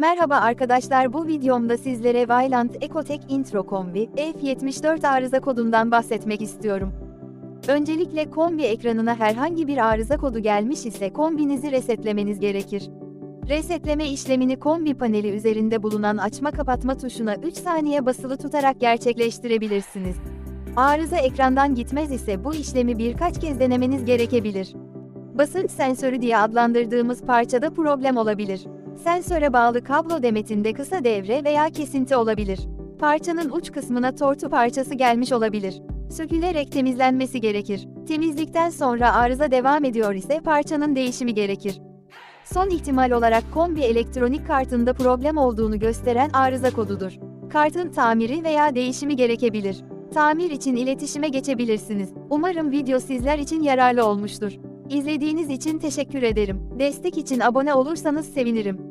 Merhaba arkadaşlar bu videomda sizlere Vaillant Ecotech Intro Kombi F74 arıza kodundan bahsetmek istiyorum. Öncelikle kombi ekranına herhangi bir arıza kodu gelmiş ise kombinizi resetlemeniz gerekir. Resetleme işlemini kombi paneli üzerinde bulunan açma kapatma tuşuna 3 saniye basılı tutarak gerçekleştirebilirsiniz. Arıza ekrandan gitmez ise bu işlemi birkaç kez denemeniz gerekebilir. Basınç sensörü diye adlandırdığımız parçada problem olabilir. Sensöre bağlı kablo demetinde kısa devre veya kesinti olabilir. Parçanın uç kısmına tortu parçası gelmiş olabilir. Sökülerek temizlenmesi gerekir. Temizlikten sonra arıza devam ediyor ise parçanın değişimi gerekir. Son ihtimal olarak kombi elektronik kartında problem olduğunu gösteren arıza kodudur. Kartın tamiri veya değişimi gerekebilir. Tamir için iletişime geçebilirsiniz. Umarım video sizler için yararlı olmuştur. İzlediğiniz için teşekkür ederim. Destek için abone olursanız sevinirim.